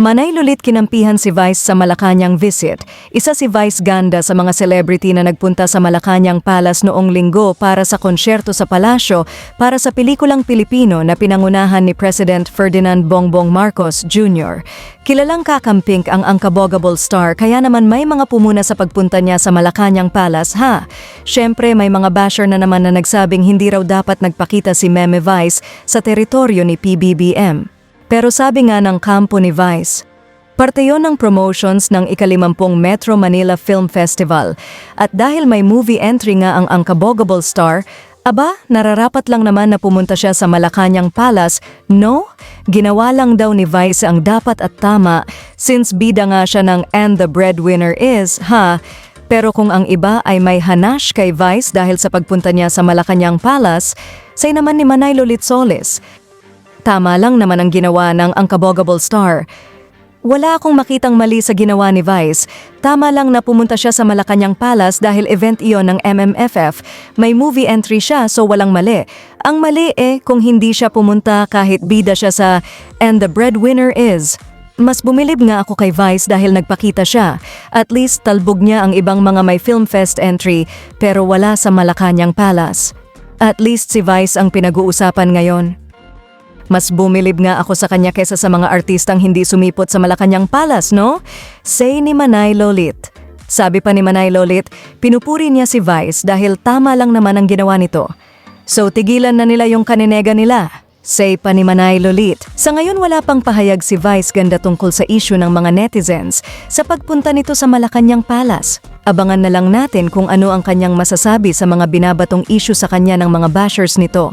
Manaylulit kinampihan si Vice sa Malacanang visit. Isa si Vice Ganda sa mga celebrity na nagpunta sa Malacanang Palace noong linggo para sa konsyerto sa palasyo para sa pelikulang Pilipino na pinangunahan ni President Ferdinand Bongbong Marcos Jr. Kilalang kakampink ang Angkabogable star kaya naman may mga pumuna sa pagpunta niya sa Malacanang Palace ha. Siyempre may mga basher na naman na nagsabing hindi raw dapat nagpakita si Meme Vice sa teritoryo ni PBBM. Pero sabi nga ng kampo ni Vice, parte yon ng promotions ng ikalimampung Metro Manila Film Festival at dahil may movie entry nga ang Angkabogable Star, aba, nararapat lang naman na pumunta siya sa Malacanang Palace, no? Ginawa lang daw ni Vice ang dapat at tama since bida nga siya ng And the Breadwinner is, ha? Pero kung ang iba ay may hanash kay Vice dahil sa pagpunta niya sa Malacanang Palace, say naman ni Manay Lolit Solis, Tama lang naman ang ginawa ng Angkabogable Star. Wala akong makitang mali sa ginawa ni Vice. Tama lang na pumunta siya sa Malacanang Palace dahil event iyon ng MMFF. May movie entry siya so walang mali. Ang mali eh kung hindi siya pumunta kahit bida siya sa And the Breadwinner is. Mas bumilib nga ako kay Vice dahil nagpakita siya. At least talbog niya ang ibang mga may film fest entry pero wala sa Malacanang Palace. At least si Vice ang pinag-uusapan ngayon. Mas bumilib nga ako sa kanya kesa sa mga artistang hindi sumipot sa Malacanang Palace, no? Say ni Manay Lolit. Sabi pa ni Manay Lolit, pinupuri niya si Vice dahil tama lang naman ang ginawa nito. So tigilan na nila yung kaninega nila. Say pa ni Manay Lolit. Sa ngayon wala pang pahayag si Vice ganda tungkol sa issue ng mga netizens sa pagpunta nito sa Malacanang Palace. Abangan na lang natin kung ano ang kanyang masasabi sa mga binabatong issue sa kanya ng mga bashers nito.